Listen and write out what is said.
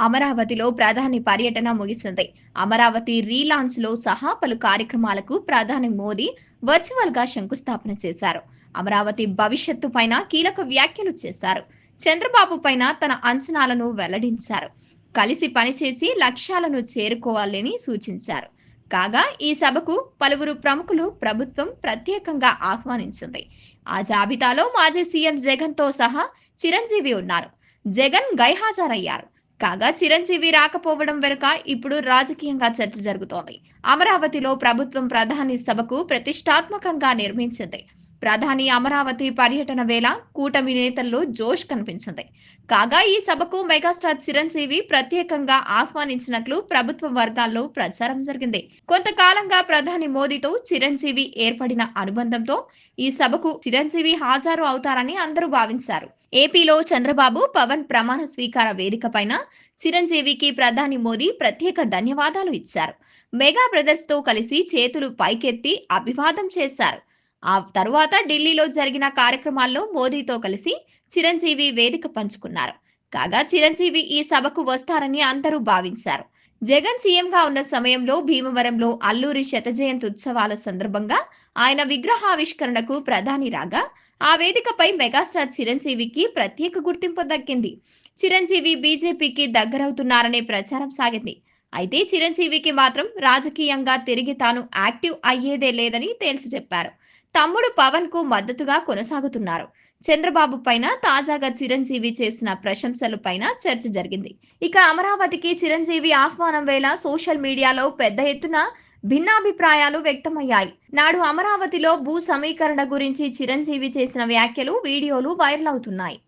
అమరావతిలో ప్రధాని పర్యటన ముగిసింది. అమరావతి రీలాంచ్లో సహా పలు కార్యక్రమాలకు ప్రధాని మోదీ వర్చువల్గా శంకుస్థాపన చేశారు. అమరావతి భవిష్యత్తు పైన కీలక వ్యాఖ్యలు చేశారు. చంద్రబాబు పైన తన అంచనాలను వెల్లడించారు. కలిసి పనిచేసి లక్ష్యాలను చేరుకోవాలని సూచించారు. కాగా ఈ సభకు పలువురు ప్రముఖులు ప్రభుత్వం ప్రత్యేకంగా ఆహ్వానించింది. ఆ జాబితాలో మాజీ సీఎం జగన్తో సహా చిరంజీవి ఉన్నారు. జగన్ గైహాజరయ్యారు. కాగా చిరంజీవి రాకపోవడం వెనుక ఇప్పుడు రాజకీయంగా చర్చ జరుగుతోంది. అమరావతిలో ప్రభుత్వం ప్రధాని సభకు ప్రతిష్టాత్మకంగా నిర్మించింది. ప్రధాని అమరావతి పర్యటన వేళ కూటమి నేతల్లో జోష్ కనిపించింది. కాగా ఈ సభకు మెగాస్టార్ చిరంజీవి ప్రత్యేకంగా ఆహ్వానించినట్లు ప్రభుత్వ వర్గాల్లో ప్రచారం జరిగింది. కొంతకాలంగా ప్రధాని మోదీతో చిరంజీవి ఏర్పడిన అనుబంధంతో ఈ సభకు చిరంజీవి హాజరు అవుతారని అందరూ భావించారు. ఏపీలో చంద్రబాబు పవన్ ప్రమాణ స్వీకార వేదిక పైన చిరంజీవికి ప్రధాని మోదీ ప్రత్యేక ధన్యవాదాలు ఇచ్చారు. మెగా బ్రదర్స్తో కలిసి చేతులు పైకెత్తి అభివాదం చేశారు. ఆ తరువాత ఢిల్లీలో జరిగిన కార్యక్రమాల్లో మోదీతో కలిసి చిరంజీవి వేదిక పంచుకున్నారు. కాగా చిరంజీవి ఈ సభకు వస్తారని అందరూ భావించారు. జగన్ సీఎంగా ఉన్న సమయంలో భీమవరంలో అల్లూరి శతజయంతి ఉత్సవాల సందర్భంగా ఆయన విగ్రహావిష్కరణకు ప్రధాని రాగా ఆ వేదికపై మెగాస్టార్ చిరంజీవికి ప్రత్యేక గుర్తింపు దక్కింది. చిరంజీవి బీజేపీకి దగ్గరవుతున్నారనే ప్రచారం సాగింది. అయితే చిరంజీవికి మాత్రం రాజకీయంగా తిరిగి తాను యాక్టివ్ అయ్యేదే లేదని తేల్చి చెప్పారు. తమ్ముడు పవన్కు మద్దతుగా కొనసాగుతున్నారు. చంద్రబాబు పైన తాజాగా చిరంజీవి చేసిన ప్రశంసలు పైన చర్చ జరిగింది. ఇక అమరావతికి చిరంజీవి ఆహ్వానం వేళ సోషల్ మీడియాలో పెద్ద ఎత్తున భిన్నాభిప్రాయాలు వ్యక్తమయ్యాయి. నాడు అమరావతిలో భూ సమీకరణ గురించి చిరంజీవి చేసిన వ్యాఖ్యలు వీడియోలు వైరల్ అవుతున్నాయి.